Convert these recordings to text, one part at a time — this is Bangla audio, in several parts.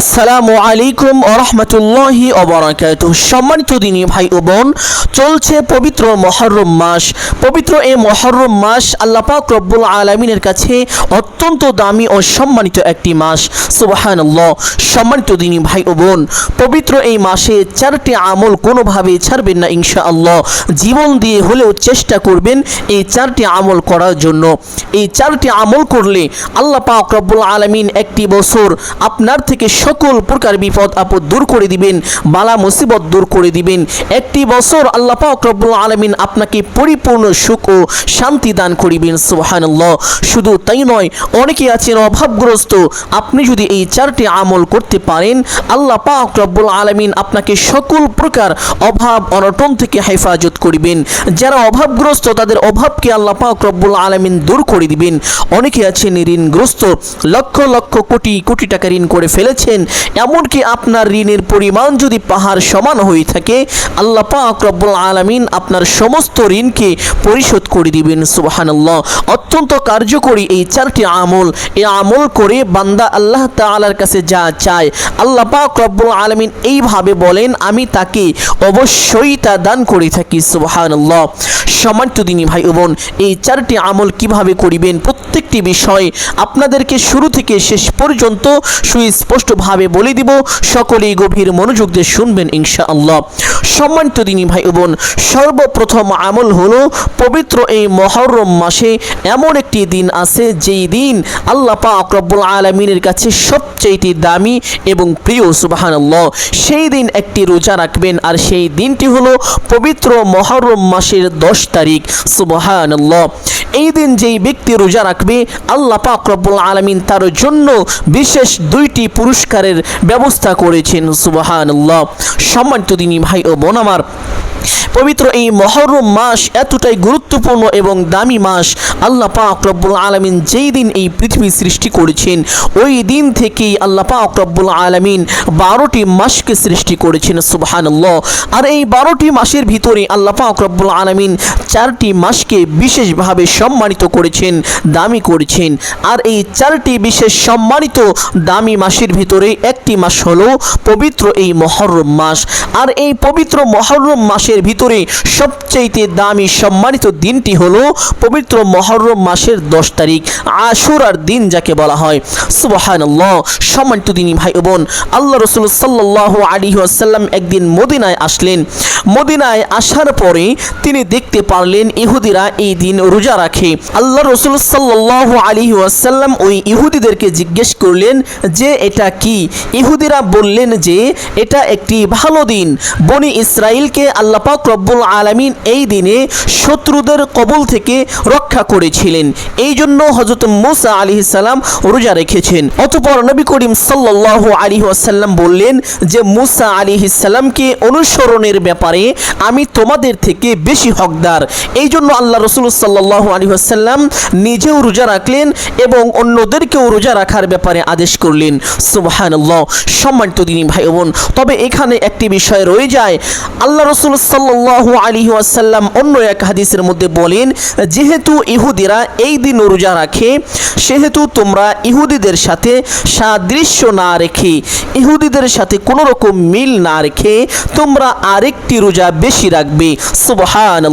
আসসালামু আলাইকুম ওরহমতুল্লাহি অবরাকাত সম্মানিত দিনী ভাই ও বোন, চলছে পবিত্র মহরম মাস। পবিত্র এই মহরম মাস আল্লাহ পাক রব্বুল আলমিনের কাছে অত্যন্ত দামি ও সম্মানিত একটি মাস। সুবাহানাল্লাহ। সম্মানিত দিনী ভাই ও বোন, পবিত্র এই মাসে চারটি আমল কোনোভাবে ছাড়বেন না ইনশা আল্লাহ জীবন দিয়ে হলেও চেষ্টা করবেন এই চারটি আমল করার জন্য। এই চারটি আমল করলে আল্লাহ পাক রব্বুল আলমিন একটি বছর আপনার থেকে সকল প্রকার বিপদ আপদ দূর করে দিবেন, বালা মুসিবত দূর করে দিবেন। একটি বছর আল্লাহ পাক রব্বুল আলমিন আপনাকে পরিপূর্ণ সুখ ও শান্তি দান করিবেন, সুবহানাল্লাহ। শুধু তাই নয়, অনেকে আছেন অভাবগ্রস্ত। আপনি যদি এই চারটি আমল করতে পারেন, আল্লাহ পাক রব্বুল আলমিন আপনাকে সকল প্রকার অভাব, অনটন থেকে হেফাজত করিবেন। যারা অভাবগ্রস্ত, তাদের অভাবকে আল্লাহ পাক রব্বুল আলমিন দূর করে দিবেন। অনেকে আছেন ঋণগ্রস্ত, লক্ষ লক্ষ কোটি কোটি টাকা ঋণ করে ফেলেছেন এমনকি আপনার ঋণের পরিমাণ যদি পাহাড় সমান হয়ে থাকে, আল্লাহ পাক রব্বুল আলমিন আপনার সমস্ত ঋণকে পরিশোধ করে দিবেন, সুবহানাল্লাহ। অত্যন্ত কার্যকরী এই চারটি আমল। এই আমল করে বান্দা আল্লাহ তাআলার কাছে যা চায়, আল্লাহ পাক রব্বুল আলমিন এইভাবে বলেন, আমি তাকে অবশ্যই তা দান করে থাকি, সুবহানাল্লাহ। সম্মানিত দিনী ভাই বোন, এই চারটি আমল কীভাবে করিবেন? প্রত্যেকটি বিষয় আপনাদেরকে শুরু থেকে শেষ পর্যন্ত সুস্পষ্টভাবে বলে দিব, সকলেই গভীর মনোযোগ দিয়ে শুনবেন ইনশা আল্লাহ সম্মানিত দিনী ভাই বোন, সর্বপ্রথম আমল হলো পবিত্র এই মহরম মাসে এমন একটি দিন আছে যেই দিন আল্লাহ পাক রব্বুল আলমিনের কাছে সবচেয়ে দামি এবং প্রিয়, সুবাহানাল্লাহ। সেই দিন একটি রোজা রাখবেন আর সেই দিনটি হলো পবিত্র মহরম মাসের দশ তারিখ, সুবাহানাল্লাহ। এই দিন যেই ব্যক্তি রোজা রাখবে, আল্লাহ পাক রব্বুল আলমিন তার জন্য বিশেষ দুইটি পুরস্কারের ব্যবস্থা করেছেন সুবাহান সম্মানিত তিনি ভাই ও বোন আমার পবিত্র এই মহরম মাস এতটাই গুরুত্বপূর্ণ এবং দামি মাস। আল্লাহ পাক রব্বুল আলমিন যেই দিন এই পৃথিবী সৃষ্টি করেছেন, ওই দিন থেকেই আল্লাহ পাক রব্বুল আলমিন বারোটি মাসকে সৃষ্টি করেছেন, সুবহানাল্লাহ। আর এই বারোটি মাসের ভিতরে আল্লাহ পাক রব্বুল আলমিন চারটি মাসকে বিশেষভাবে সম্মানিত করেছেন, দামি করেছেন। আর এই চারটি বিশেষ সম্মানিত দামি মাসের ভিতরে একটি মাস হলো পবিত্র এই মহরম মাস। আর এই পবিত্র মহরম মাসের ভিতরে সবচাইতে দামি সম্মানিত দিনটি হলো পবিত্র মহরম মাসের দশ তারিখ, আশুরার দিন যাকে বলা হয়। সুবহানাল্লাহ, সম্মানিত দিনী ভাই বোন, আল্লাহ রসুল সাল্লাহ আলী আসাল্লাম একদিন মদিনায় আসলেন। মদিনায় আসার পরে তিনি দেখতে পারলেন ইহুদিরা এই দিন রোজা রাখে। আল্লাহ রসুল সাল্লাহ আলী আসাল্লাম ওই ইহুদিদেরকে জিজ্ঞেস করলেন যে, এটা কি? ইহুদিরা বললেন যে, এটা একটি ভালো দিন। বনি ইসরায়েলকে আল্লাহ পাক রব্বুল আলামিন এই দিনে শত্রুদের কবল থেকে রক্ষা করেছিলেন। এই জন্য হজরত মুসা আলী সালাম রোজা রেখেছেন। অতপর নবী করিম সাল্লাহ আলী আসাল্লাম বললেন যে, মুসা আলী সালামকে অনুসরণের ব্যাপারে আমি তোমাদের থেকে বেশি হকদার। এই জন্য আল্লাহ রসুল সাল্লাহ আলী আসাল্লাম নিজেও রোজা রাখলেন এবং অন্যদেরকেও রোজা রাখার ব্যাপারে আদেশ করলেন। সুবাহান্লাহ সম্মানিত দিনী ভাই বোন তবে এখানে একটি বিষয় রয়ে যায়। আল্লাহ রসুল সাল্লাহ আলী আসাল্লাম অন্য এক হাদিসের মধ্যে বলেন, যেহেতু ইহুদিরা এই দিন রোজা রাখে, সেহেতু তোমরা ইহুদিদের সাথে সাদৃশ্য না রেখে, ইহুদিদের সাথে কোনো রকম মিল না রেখে তোমরা আরেকটি রোজা বেশি রাখবে। সুবহান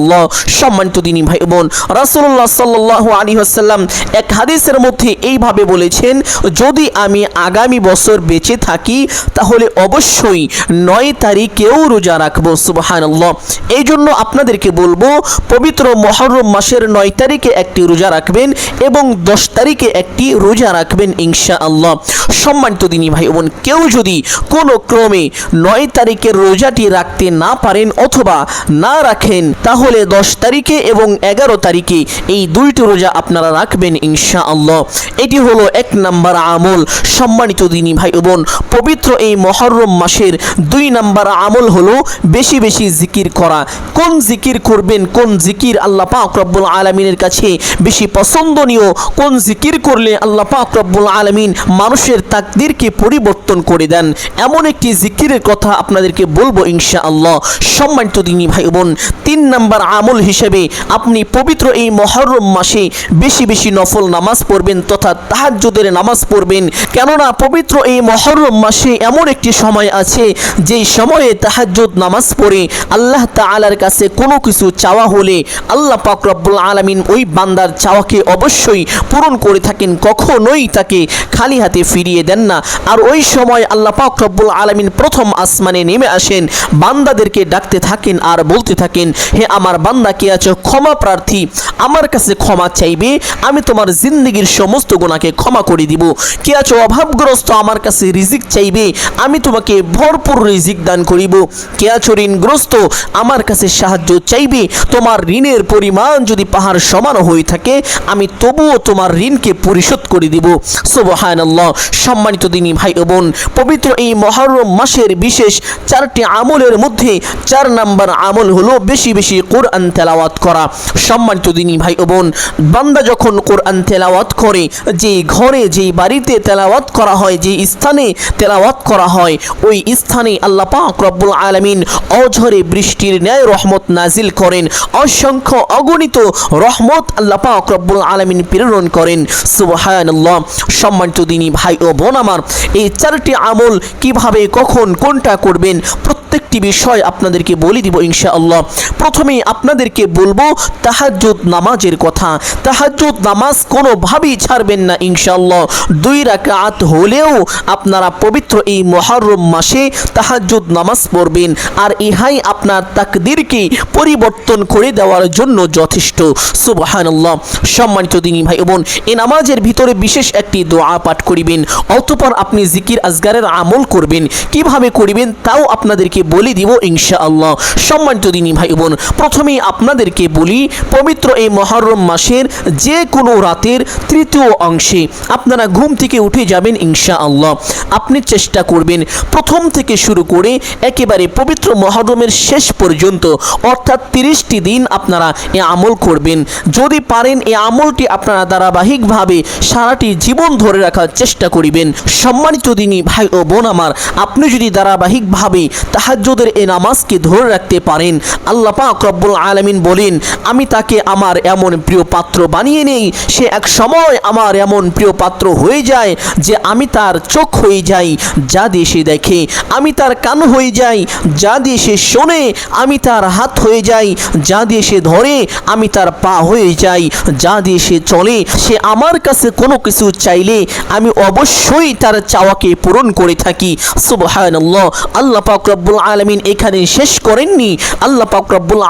সম্মানিত দিনী ভাই বোন রাসুল্লাহ সাল্লাহ আলী আসাল্লাম এক হাদিসের মধ্যে এইভাবে বলেছেন, যদি আমি আগামী বছর বেঁচে থাকি, তাহলে অবশ্যই নয় তারিখেও রোজা রাখব। সুবহান এই জন্য আপনাদেরকে বলব, পবিত্র মহরম মাসের নয় তারিখে একটি রোজা রাখবেন এবং দশ তারিখে একটি রোজা রাখবেন ইনশা আল্লাহ সম্মানিত দিনী ভাই বোন, কেউ যদি কোনো ক্রমে নয় তারিখের রোজাটি রাখতে না পারেন অথবা না রাখেন, তাহলে দশ তারিখে এবং এগারো তারিখে এই দুইটি রোজা আপনারা রাখবেন ইনশা আল্লাহ এটি হলো এক নাম্বার আমল। সম্মানিত দিনী ভাই বোন, পবিত্র এই মহরম মাসের দুই নাম্বার আমল হলো বেশি বেশি জিকির করা। কোন জিকির করবেন, কোন জিকির আল্লাহ পাক রব্বুল আলমিনের কাছে বেশি পছন্দনীয়? কোন জিকির করলে আল্লাহ পাক রব্বুল আলমিন মানুষের তাকদিরকে পরিবর্তন করে দেন? এমন একটি জিকিরের কথা আপনাদেরকে বলব ইনশা আল্লাহ সম্মানিত দিনী ভাই বোন, তিন নাম্বার আমল হিসেবে আপনি পবিত্র এই মহরম মাসে বেশি বেশি নফল নামাজ পড়বেন তথা তাহাজ্জুদের নামাজ পড়বেন। কেননা পবিত্র এই মহরম মাসে এমন একটি সময় আছে, যেই সময়ে তাহাজ্জুদ নামাজ পড়ে। আল্লাহ তাআলার কাছে কোনো কিছু চাওয়া হলে আল্লাহ পাক রব্বুল আলামিন ওই বান্দার চাওয়াকে অবশ্যই পূরণ করে থাকেন, কখনোই তাকে খালি হাতে ফিরিয়ে দেন না। আর ওই সময় আল্লাহ পাক রব্বুল আলামিন প্রথম আসমানে নেমে আসেন, বান্দাদেরকে ডাকতে থাকেন আর বলতে থাকেন, হে আমার বান্দা, কে আছো? ক্ষমা প্রার্থী, আমার কাছে ক্ষমা চাইবে, আমি তোমার জিন্দগির সমস্ত গোনাকে ক্ষমা করে দিব। কে আছো? অভাবগ্রস্ত, আমার কাছে রিজিক চাইবে, আমি তোমাকে ভরপুর রিজিক দান করিব। কে আছো? ঋণগ্রস্ত আমার কাছে সাহায্য চাইবে, তোমার ঋণের পরিমাণ যদি পাহাড় সমান হয়ে থাকে, আমি তবুও তোমার ঋণকে পরিশোধ করে দিব। সম্মানিত দিনী ভাই ও বোন, পবিত্র এই মহরম মাসের বিশেষ চারটি আমলের মধ্যে চার নাম্বার আমল হলো বেশি বেশি কোরআন তেলাওয়াত করা। সম্মানিত দিনী ভাই ও বোন, বান্দা যখন কোরআন তেলাওয়াত করে যে ঘরে, যেই বাড়িতে তেলাওয়াত করা হয় যে স্থানে তেলাওয়াত করা হয়, ওই স্থানে আল্লাহ রব্বুল আলামিন অঝরে বৃষ্টির ন্যায় রহমত নাজিল করেন। অসংখ্য অগণিত রহমত আল্লাহ পাক আলামিন প্রেরণ করেন। সুবহানাল্লাহ। সম্মানিত দিনী ভাই ও বোন আমার, এই চারটি আমল কীভাবে, কখন, কোনটা করবেন? প্রত্যেকটি বিষয় আপনাদেরকে বলে দিব ইনশাআল্লাহ। প্রথমেই আপনাদেরকে বলব, তাহাজ্জুদ নামাজের কথা। তাহাজ্জুদ নামাজ কোনোভাবেই ছাড়বেন না ইনশাআল্লাহ। দুই রাকাত হলেও আপনারা পবিত্র এই মহরম মাসে তাহাজ্জুদ নামাজ পড়বেন। আর ইহাই আপনার তাকদিরকে পরিবর্তন করে দেওয়ার জন্য যথেষ্ট। সুবহানাল্লাহ। সম্মানিত দিনী ভাই বোন এই নামাজের ভিতরে বিশেষ একটি দোয়া পাঠ করিবেন। অতঃপর আপনি জিকির আজগারের আমল করবেন। কীভাবে করিবেন তাও আপনাদেরকে বলে দিব ইনশাআল্লাহ। সম্মানিত দিনী ভাই বোন, প্রথমেই আপনাদেরকে বলি, পবিত্র এই মহরম মাসের যে কোনো রাতের তৃতীয় অংশে আপনারা ঘুম থেকে উঠে যাবেন ইনশাআল্লাহ। আপনি চেষ্টা করবেন প্রথম থেকে শুরু করে একেবারে পবিত্র মহরমের শেষ পর্যন্ত, অর্থাৎ তিরিশটি দিন আপনারা এ আমল করবেন। যদি পারেন এই আমলটি আপনারা ধারাবাহিকভাবে সারাটি জীবন ধরে রাখার চেষ্টা করিবেন। সম্মানিত দিনী ভাই ও বোন আমার, আপনি যদি ধারাবাহিকভাবে তাহাজ্জুদের এই নামাজকে ধরে রাখতে পারেন। আল্লাহ পাক রব্বুল আলামিন বলেন, আমি তাকে আমার এমন প্রিয় পাত্র বানিয়ে নেই, সে এক সময় আমার এমন প্রিয় পাত্র হয়ে যায় যে আমি তার চোখ হয়ে যাই, যা দিয়ে সে দেখে। আমি তার কান হয়ে যাই, যা দিয়ে সে শোনে। আমি তার হাত হয়ে যাই, যা দিয়ে সে ধরে। আমি তার পা হয়ে যাই, যা দিয়ে সে চলে। সে আমার কাছে কোনো কিছু চাইলে আমি অবশ্যই তার চাওয়াকে পূরণ করে থাকি। সুবহানাল্লাহ। আল্লাহ পাক রব্বুল আলামিন এখানে শেষ করেননি। আল্লাহ পাক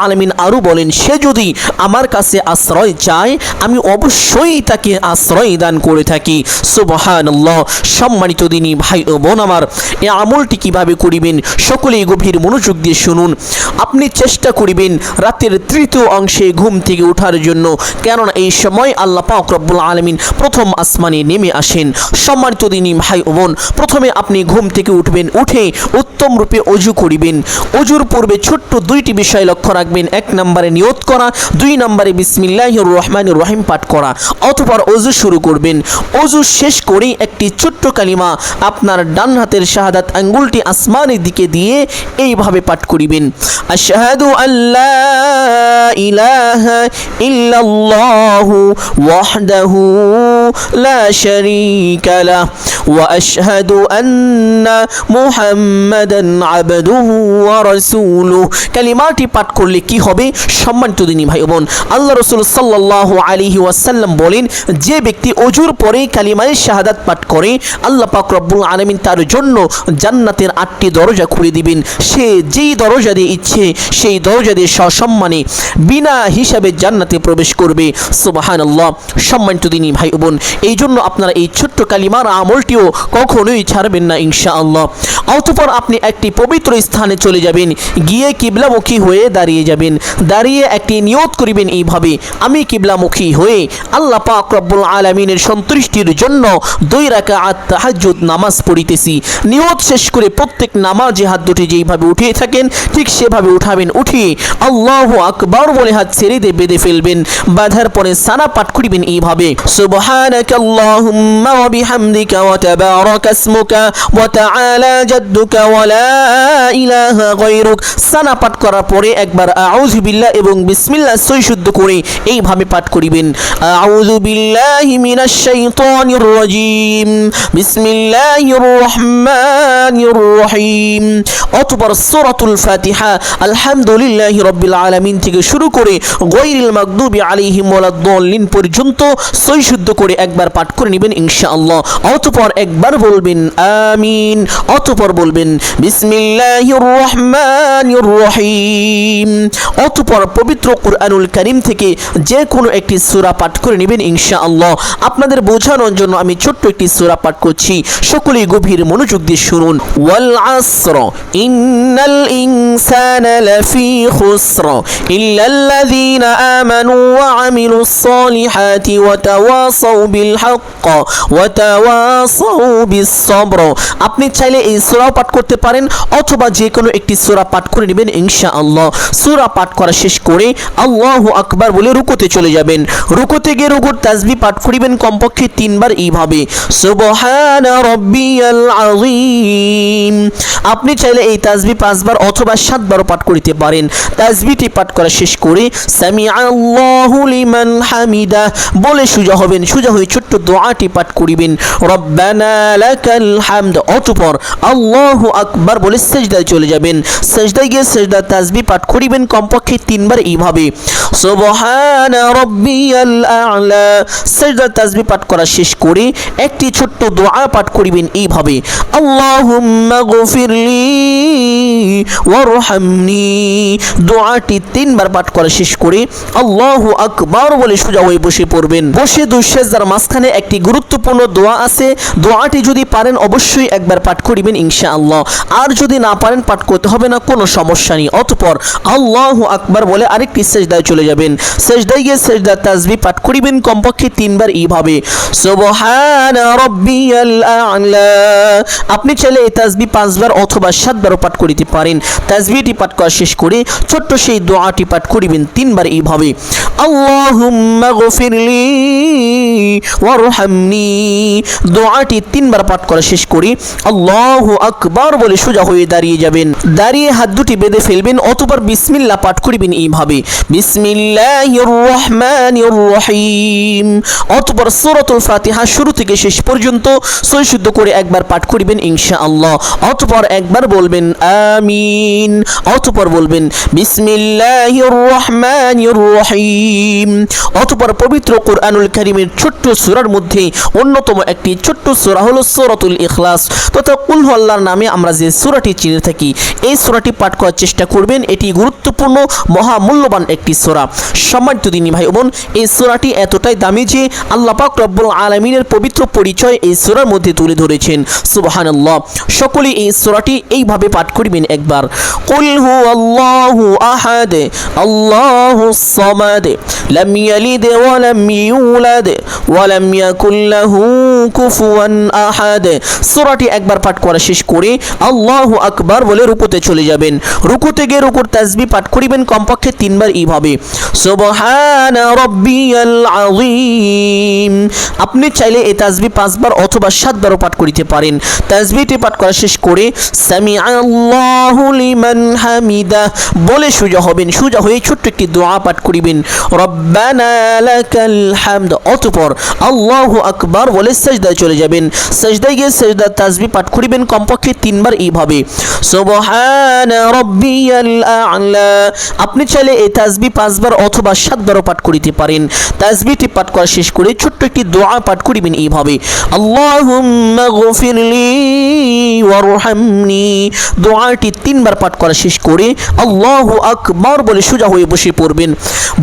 আলামিন আরও বলেন, সে যদি আমার কাছে আশ্রয় চায়, আমি অবশ্যই তাকে আশ্রয় দান করে থাকি। সুবহানাল্লাহ, সম্মানিত দিনী ভাই ও বোন আমার এই আমলটি কীভাবে করিবেন, সকলেই গভীর মনোযোগ দিয়ে শুনুন। আপনি চেষ্টা করিবেন রাতের তৃতীয় অংশে ঘুম থেকে ওঠার জন্য, কেননা এই সময় আল্লাহ পাক আলমিন প্রথম আসমানে নেমে আসেন। সম্মানিত দিনী ভাই ও বোন, প্রথমে আপনি ঘুম থেকে উঠবেন, উঠে উত্তম রূপে অজু করিবেন। অজুর পূর্বে ছোট্ট দুইটি বিষয় লক্ষ্য রাখবেন। এক নম্বরে নিয়ত করা, দুই নম্বরে বিসমিল্লাহ রহমান রহিম পাঠ করা, অতপর অজু শুরু করবেন। অজু শেষ করেই একটি ছোট্ট কালিমা আপনার ডান হাতের শাহাদাত আঙ্গুলটি আসমানের দিকে দিয়ে এইভাবে পাঠ করিবেন। আশহাদু আল্লাহ ইলাহা ইল্লাল্লাহু ওয়াহদাহু লা শারীকা লাহ ওয়া আশহাদু আন্না মুহাম্মাদান আবদুহু ওয়া রাসূলুহু। কালিমাটি পাঠ করলে কি হবে? সম্মানিত দিনী ভাই বোন আল্লাহ রসুল সাল্লাল্লাহু আলাইহি ওয়াসাল্লাম বলেন, যে ব্যক্তি অজুর পরে কালিমায় শাহাদাত পাঠ করে, আল্লাহ পাক রব্বুল আলামিন তার জন্য জান্নাতের আটটি দরজা খুলে দিবেন। সে যেই দরজা দিয়ে ইচ্ছে, সেই দরজা দিয়ে সসম্মানে বিনা হিসাবে জান্নাতে প্রবেশ করবে। সুবহানাল্লাহ। সম্মানিত দিনী ভাই বোন এই জন্য আপনারা এই ছোট্ট কালিমার আমলটিও কখনোই ছাড়বেন না ইনশাআল্লাহ। অতঃপর আপনি একটি পবিত্র স্থানে চলে যাবেন। গিয়ে কিবলামুখী হয়ে দাঁড়িয়ে যাবেন। দাঁড়িয়ে একটি নিয়ত করিবেন এইভাবে, আমি কিবলামুখী হয়ে আল্লাহ পাক রব্বুল আলমিনের সন্তুষ্টির জন্য দুই রাকা তাহাজ্জুদ নামাজ পড়িতেছি। নিয়ত শেষ করে প্রত্যেক নামাজে হাত দুটি যেইভাবে উঠিয়ে থাকেন, ঠিক সেভাবে উঠাবেন। উঠিয়ে আল্লাহ আকবর বলে হাত ছেড়ে দিয়ে বেঁধে ফেলবেন। বাঁধার পরে সানা পাঠ করিবেন এইভাবে সুবহানাকা আল্লাহুম্মা ওয়া বিহামদিকা ওয়া তাবারাকা ইসমুকা ওয়া ইলাহা গায়রুক। সানা পাঠ করার পরে একবার আউযু বিল্লাহ এবং বিসমিল্লাহ করে এইভাবে পাঠ করিবেন। বিল্লাহি মিনাশ শাইতানির রাজিম। বিসমিল্লাহির রহমানির রহিম। সূরাতুল ফাতিহা আলহামদুলিল্লাহি রাব্বিল আলামিন থেকে শুরু করে গৈরিল মাগদুবি আলাইহিম ওয়ালাদ-দাল্লিন পর্যন্ত সই শুদ্ধ করে একবার পাঠ করে নেবেন ইনশাআল্লাহ। অতঃপর একবার বলবেন আমিন। অতঃপর বলবেন রহিম অতঃপর পবিত্র কুরআনুল কারীম থেকে যে কোনো একটি সূরা পাঠ করে নেবেন ইনশাআল্লাহ। আপনাদের বোঝানোর জন্য আমি ছোট্ট একটি সূরা পাঠ করছি। সকলেই গভীর মনোযোগ দিয়ে শুনুন। ওয়াল আসর, ইন্নাল ইনসানা লাফি খুসর ওয়া আমিলুস সালিহাতি ওয়া তাওয়াসাউ বিল সবর আপনি চাইলে এই সূরাও পাঠ করতে পারেন অথবা যে কোনো একটি সূরা পাঠ করে নেবেন ইনশাআল্লাহ। সূরা পাঠ করা শেষ করে আল্লাহু আকবার বলে রুকুতে চলে যাবেন। রুকুতে গিয়ে রুকুর তাসবিহ পাঠ করিবেন কমপক্ষে তিনবার এইভাবে। আপনি চাইলে এই তাসবিহ পাঁচবার অথবা সাতবারও পাঠ করিতে পারেন। তাসবিহটি পাঠ করা শেষ করে সামি আল্লাহু লিমান হামিদা বলে সুজা হবেন, সুজা হয়ে ছোট্ট দোয়াটি পাঠ করিবেন। রব্বানা লাকাল হামদ। অতঃপর আল্লাহু আকবার বলে সেজদায় চলে যাবেন। সেজদায় গিয়ে সেজদা তাসবিহ পাঠ করিবেন, কমপক্ষে তিনবার এইভাবে। সুবহান রব্বিয়াল আ'লা সেজদা তাসবিহ পাঠ করা শেষ করে একটি ছোট্ট দোয়া পাঠ করিবেন এইভাবে। আল্লাহুম্মা গফিরলি ওয়ারহামনি। দোয়াটি তিনবার পাঠ করা শেষ করে আল্লাহু আকবার বলে সোজা হয়ে বসে পড়বেন। বসে দুঃশেজার মাঝখানে একটি গুরুত্বপূর্ণ দোয়া আছে। দোয়াটি যদি পারেন অবশ্যই একবার পাঠ করিবেন ইনশাআল্লাহ। আর যদি না পারেন, পাঠ করতে হবে না, কোনো সমস্যা নেই। অতঃপর আল্লাহু আকবার বলে আরেকটি সেজদায় চলে যাবেন। সেজদায় গিয়ে সেজদা, তাসবিহ পাঠ করিবেন, কমপক্ষে তিনবার এইভাবে। আপনি চাইলে এই তাসবিহ পাঁচবার অথবা সাতবারও পাঠ করিতে পারেন। তাজবিটি পাঠ করা শেষ করে ছোট্ট সেই দোয়াটি পাঠ করিবেন তিনবার এইভাবে। দোয়াটি তিনবার পাঠ করা শেষ করে আল্লাহু আকবার বলে সোজা হয়ে দাঁড়িয়ে যাবেন। দাঁড়িয়ে হাত দুটি বেঁধে ফেলবেন, অতবার বিসমিল্লাহ পাঠ করিবেন এইভাবে। বিসমিল্লাহির রহিম অতবার সূরাতুল ফাতিহা শুরু থেকে শেষ পর্যন্ত সই শুদ্ধ করে একবার পাঠ করিবেন ইনশাআল্লাহ। অতপর একবার বলবেন আমিন। অতপর বলবেন বিসমিল্লাহির রহমানির রহিম অতপর পবিত্র কোরআনুল কারীমের ছোট্ট সূরার মধ্যে অন্যতম একটি ছোট্ট সূরা হলো সূরাতুল ইখলাস। তথা কুল আল্লাহর নামে আমরা যে সূরাটি চিনে থাকি। এই সূরাটি পাঠ করার চেষ্টা করবেন। এটি গুরুত্বপূর্ণ, মহামূল্যবান একটি সূরা। সম্মানিত দিনী ভাই বোন, এই সূরাটি এতটাই দামি যে আল্লাহ পাক রব্বুল আলামিনের পবিত্র পরিচয় এই সূরার মধ্যে তুলে ধরেছেন। সুবহানাল্লাহ। সকলে এই সূরাটি এইভাবে পাঠ করবেন একবার। আল্লাহু আহাদ আল্লাহুস সামাদ, লাম ইয়ালিদ ওয়া লাম ইউলাদ, ওয়া লাম ইয়াকুল লাহু কুফুয়ান আহাদ। সূরাটি একবার পাঠ করা শেষ করে আল্লাহু আকবার। বলে রুকুতে চলে যাবেন। রুকুতে গিয়ে রুকুর তাসবিহ পাঠ করিবেন, কমপক্ষে তিনবার এইভাবে। সুবহান রব্বিয়াল আযীম। আপনি চাইলে এই তাসবিহ পাঁচবার অথবা সাতবারও পাঠ করিতে পারেন। তাসবিহটি পাঠ করা শেষ করে সামি আল্লাহু লিমান হামিদা। বলে সোজা হবেন, সোজা হয়ে ছোট্ট একটি দোয়া পাঠ করিবেন। রব্বানা লাকাল হামদ। অতঃপর আল্লাহু আকবার বলে সাজদায় চলে যাবেন। সাজদায় গিয়ে সাজদা তাসবিহ পাঠ করিবেন, কমপক্ষে তিনবার এইভাবে। আপনি চাইলে এই তাসবিহ পাঁচবার অথবা সাতবারও পাঠ করিতে পারেন। তাসবিহটি পাঠ করা শেষ করে ছোট্ট একটি দোয়া পাঠ করিবেন এইভাবে। ওয়ারহামনি। দোয়াটি তিনবার পাঠ করা শেষ করে আল্লাহু আকবার বলে সোজা হয়ে বসে পড়বেন।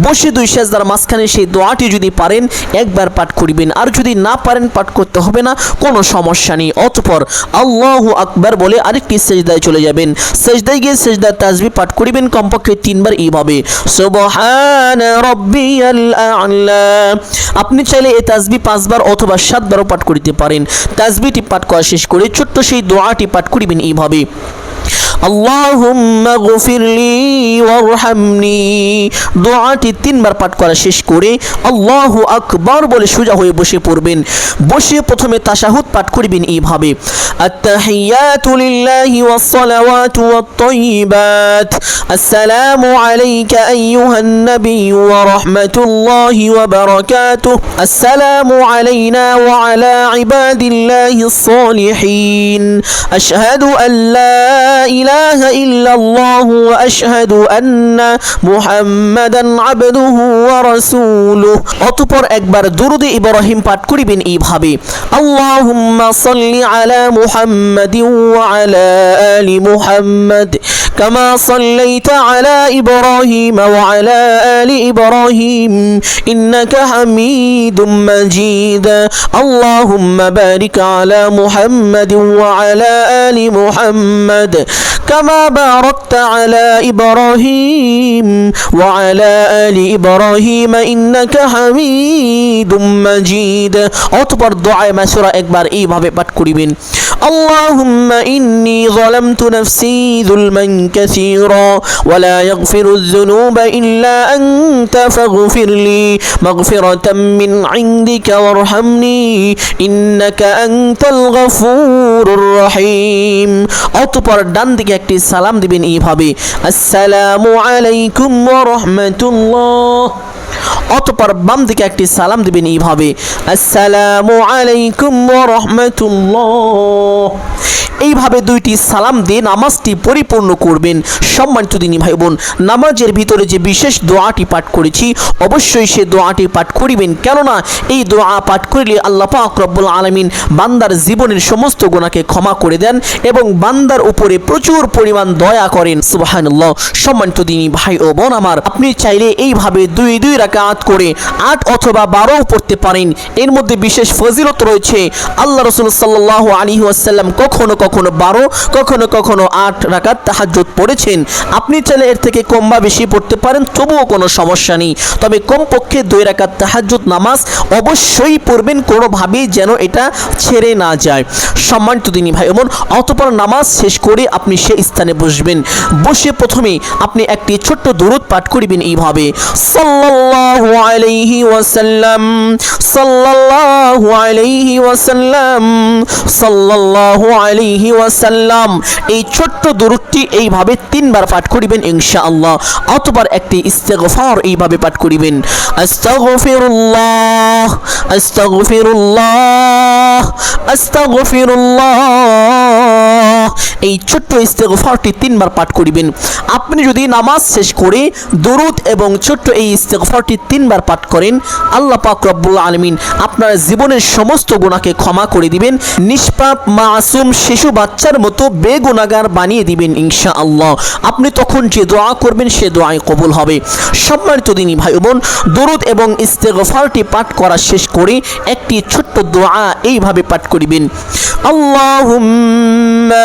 বসে দুই সেজদার মাঝখানে সেই দোয়াটি যদি পারেন, একবার পাঠ করিবেন। আর যদি না পারেন, পাঠ করতে হবে না, কোনো সমস্যা নেই। অতপর আল্লাহু আকবার বলে আরেকটি সেজদায় চলে যাবেন। সেজদায় গিয়ে সেজদার তাজবি পাঠ করিবেন, কমপক্ষে তিনবার এইভাবে। সুবহান রব্বিয়াল আ'লা আপনি চাইলে এই তাজবি পাঁচবার অথবা সাতবারও পাঠ করিতে পারেন। তাজবিটি পাঠ করা শেষ করে ছোট্ট সেই দোয়াটি পাঠ করিবেন এইভাবে। আল্লাহুম্মা গফিরলি ওয়ারহামনি। দোয়াটি তিনবার পাঠ করা শেষ করে আল্লাহু আকবার বলে সোজা হয়ে বসে পড়বেন। বসে প্রথমে তাশাহুদ পাঠ করিবেন এইভাবে। আত্তাহিয়াতু লিল্লাহি ওয়াসসালাওয়াতু ওয়াত-তাইয়িবাত আসসালামু আলাইকা আইয়ুহান নাবিয়্যু ওয়া রাহমাতুল্লাহি ওয়া বারাকাতুহু। আসসালামু আলাইনা ওয়া আলা ইবাদিল্লাহিস সালিহিন। আশহাদু আন লা إله إلا الله وأشهد أن محمدا عبده ورسوله অতঃপর একবার দুরুদে ইব্রাহিম পাঠ করিবেন এইভাবে আল্লাহুম্মা সাল্লি আলা মুহাম্মাদিন ওয়া আলা আলি মুহাম্মাদ كما صليت على إبراهيم وعلى آل إبراهيم إنك حميد مجيد اللهم بارك على محمد وعلى آل محمد كما باركت على إبراهيم وعلى آل إبراهيم إنك حميد مجيد অতপর দোয়ায় মাসুরা একবার এইভাবে পাঠ করিবেন اللهم إني ظلمت نفسي ظلما كثيرا ولا يغفر الذنوب إلا أنت فاغفر لي مغفرة من عندك وارحمني إنك أنت الغفور الرحيم অতপর ডান দিকে একটি সালাম দিবেন এইভাবে। আসসালামু আলাইকুম রাহমাতুল্লাহ। অতপর বাম দিকে একটি সালাম দিবেন এইভাবে। আসসালামু আলাইকুম রাহমাতুল্লাহ। এইভাবে দুইটি সালাম দিয়ে নামাজটি পরিপূর্ণ করবেন। সম্মানিত দিনী ভাই বোন নামাজের ভিতরে যে বিশেষ দোয়াটি পাঠ করেছি, অবশ্যই সে দোয়াটি পাঠ করিবেন। কেননা এই দোয়া পাঠ করিলে আল্লাহ পাক রব্বুল আলমিন বান্দার জীবনের সমস্ত গোনাকে ক্ষমা করে দেন এবং বান্দার উপরে প্রচুর পরিমাণ দয়া করেন। সুবাহানুল্লাহ। সম্মানিত দিনী ভাই ও বোন আমার, আপনি চাইলে এইভাবে দুই দুই রাকাত করে আট অথবা বারো পড়তে পারেন। এর মধ্যে বিশেষ ফজিলত রয়েছে, আল্লাহ রসুল সাল্লাহ আলী আসাল্লাম কখনো কখনো বারো, কখনো কখনো আট রাকাত তাহাজ্জুদ পড়েছেন। আপনি চাইলে এর থেকে কম বা বেশি পড়তে পারেন, তবুও কোনো সমস্যা নেই। তবে কমপক্ষে দুই রাকাত তাহাজ্জুদ নামাজ অবশ্যই পড়বেন, কোনোভাবেই যেন এটা ছেড়ে না যায়। সম্মানিত দিনী ভাই এমন অতপর নামাজ শেষ করে আপনি সে স্থানে বসবেন। বসে প্রথমে আপনি একটি ছোট্ট দূরত পাঠ করিবেন এইভাবে। সাল্লাল্লাহু আলাইহি ওয়াসাল্লাম, সাল্লাল্লাহু আলাইহি ওয়াসাল্লাম, সাল্লাল্লাহু আলাইহি ওয়াসাল্লাম। এই ছোট্ট দূরটি এইভাবে তিনবার পাঠ করিবেন ইনশা আল্লাহ অতবার একটি ইস্তেগফার এইভাবে পাঠ করিবেন। আস্তাগফিরুল্লাহ আস্তাগফিরুল্লাহ আস্তাগফিরুল্লাহ। এই ছোট্ট ইস্তেগফারটি তিনবার পাঠ করিবেন। আপনি যদি নামাজ শেষ করে দরুদ এবং ছোট্ট এই ইস্তেগফারটি তিনবার পাঠ করেন, আল্লাহ পাক রব্বুল আলমিন আপনার জীবনের সমস্ত গুণাকে ক্ষমা করে দিবেন। নিষ্পাপ, মাসুম, শিশু, বাচ্চার মতো বেগুনাগার বানিয়ে দিবেন ইনশা আল্লাহ আপনি তখন যে দোয়া করবেন, সে দোয়াই কবুল হবে। সম্মানিত দিনী ভাই বোন দরুদ এবং ইস্তেগফারটি পাঠ করা শেষ করে একটি ছোট্ট দোয়া এইভাবে পাঠ করিবেন। আল্লাহুম্মা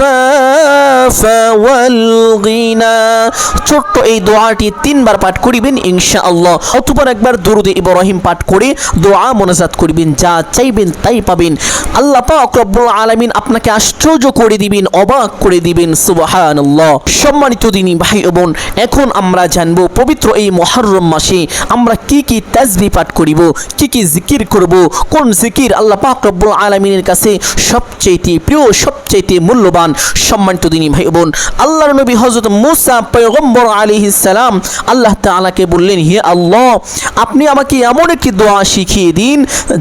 والعفاف والغنى ছোট্ট এই দোয়াটি তিনবার পাঠ করিবেন ইনশাআল্লাহ অতপর একবার দুরুদে ইব্রাহিম পাঠ করে দোয়া মোনাজাত করিবেন যা চাইবেন তাই পাবেন আল্লাহ পাক রব্বুল আলামিন আপনাকে আশ্চর্য করে দিবেন অবাক করে দিবেন সুবহানাল্লাহ সম্মানিত দিনী ভাই ও বোন এখন আমরা জানব পবিত্র এই মহরম মাসে আমরা কি কি তাজবি পাঠ করিব কি কি জিকির করব কোন জিকির আল্লাহ পাক রব্বুল আলামিন আলমিনের কাছে সবচেয়ে প্রিয় সবচেয়ে মূল্যবান, সম্মানিত দিনী ভাই বোন, আল্লাহর নবী হজরত মুসা পয়গম্বর আলাইহিস সালাম আল্লাহ তাআলাকে বললেন, হে আল্লাহ, আপনি আমাকে এমন একটি দোয়া শিখিয়ে দিন,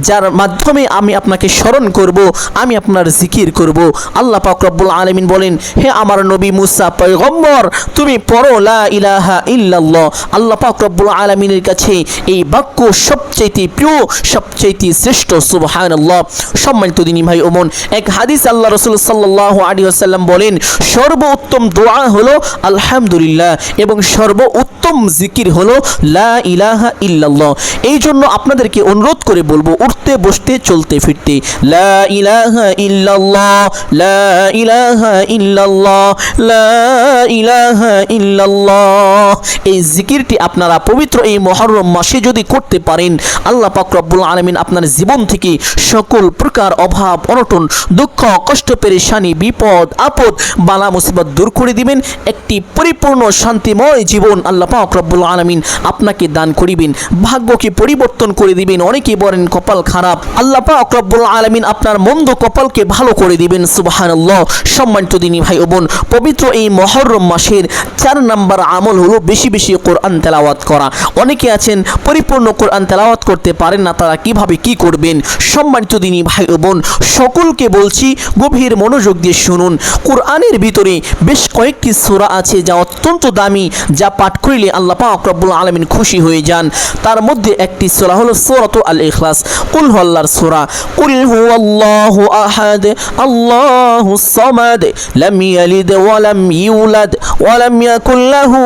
যার মাধ্যমে আমি আপনাকে স্মরণ করব, আমি আপনার জিকির করব। আল্লাহ পাক রব্বুল আলামিন বলেন, হে আমার নবী মুসা পয়গম্বর, তুমি পড়ো, লা ইলাহা ইল্লাল্লাহ। আল্লাহ পাক রব্বুল আলামিনের কাছে এই বাক্য সবচাইতে প্রিয়, সবচাইতে শ্রেষ্ঠ, সুবহানাল্লাহ। সম্মানিত দিনী ভাই ওমন এক হাদিস আল্লাহ রসুল সাল্লাহ আলী আসাল্লাম বলেন, সর্বোত্তম দোয়া হলো আলহামদুলিল্লাহ এবং সর্বোত্তম জিকির হলো লা ইলাহা ইল্লাল্লাহ। এই জন্য আপনাদেরকে অনুরোধ করে বলব, উঠতে, বসতে, চলতে, ফিরতে। লা ইলাহা ইল্লাল্লাহ, লা ইলাহা ইল্লাল্লাহ, লা ইলাহা ইল্লাল্লাহ। এই জিকিরটি আপনারা পবিত্র এই মহরম মাসে যদি করতে পারেন, আল্লাহ পাক রব্বুল আলামিন আপনার জীবন থেকে সকল প্রকার অভাব, অনটন, দুঃখ, কষ্ট, পেরেশানি, বিপদ, আপদ, বালা, মুসিবত দূর করে দিবেন। একটি পরিপূর্ণ, শান্তিময় জীবন আল্লাহ পাক রব্বুল আলামিন আপনাকে দান করিবেন, ভাগ্যকে পরিবর্তন করে দিবেন, অনেকে বলেন কপাল খারাপ। আল্লাহ পাক রব্বুল আলামিন আপনার মন্দ কপালকে ভালো করে দিবেন, সুবহানাল্লাহ। সম্মানিত দিনী ভাই ও বোন, পবিত্র এই মহরম মাসের চার নাম্বার আমল হলো বেশি বেশি কোরআন তেলাওয়াত করা। অনেকে আছেন, পরিপূর্ণ কোরআন তেলাওয়াত করতে পারেন না, তারা কীভাবে কি করবেন? সম্মানিত দিনী ভাই ও বোন, সকলকে বলছি, গভীর মনোযোগ দিয়ে শুনুন। কোরআনের ভিতরে বেশ কয়েকটি সোরা আছে, যা অত্যন্ত দামি, যা পাঠ করিলে আল্লাহ পাক রব্বুল আলামিন খুশি হয়ে যান। তার মধ্যে একটি সূরা হলো সূরাতু আল ইখলাস কুল হু আল্লাহর সূরা। কুল হুয়াল্লাহু আহাদ আল্লাহুস সামাদ, লাম ইয়ালিদ ওয়া লাম ইউলাদ, ওয়া লাম ইয়াকুল লাহু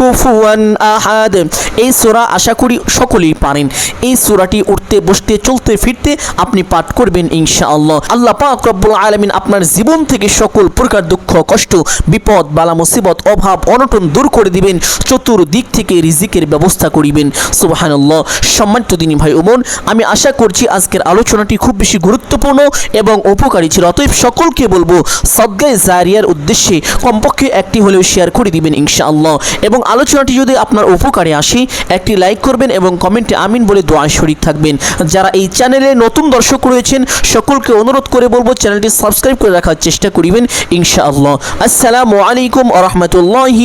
কুফুয়ান আহাদ। এই সূরা আশা করি সকলেই পারেন। এই সোরাটি উঠতে, বসতে, চলতে, ফিরতে আপনি পাঠ করবেন ইনশাআল্লাহ। আল্লাহ পাক রব্বুল আলামিন আপনার জীবন থেকে সকল প্রকার দুঃখ, কষ্ট, বিপদ, বালা, মুসিবত, অভাব, অনটন দূর করে দিবেন। চতুর্দিক থেকে রিজিকের ব্যবস্থা করিবেন। সুবহানাল্লাহ। সম্মানিত দিনী ভাই ওমন আমি আশা করছি আজকের আলোচনাটি খুব বেশি গুরুত্বপূর্ণ এবং উপকারী ছিল। অতএব সকলকে বলব, সদ্গায় জারিয়ার উদ্দেশ্যে কমপক্ষে একটি হলেও শেয়ার করে দিবেন ইনশাআল্লাহ। এবং আলোচনাটি যদি আপনার উপকারে আসে, একটি লাইক করবেন এবং কমেন্টে আমিন বলে দোয়া শরীক থাকবেন। যারা এই চ্যানেলে নতুন দর্শক রয়েছেন, সকলকে অনুরোধ করে বলব, চ্যানেলটি সাবস্ক্রাইব করে রাখার চেষ্টা করিবেন ইনশাআল্লাহ। আসসালামু আলাইকুম আ রহমতুল্লাহি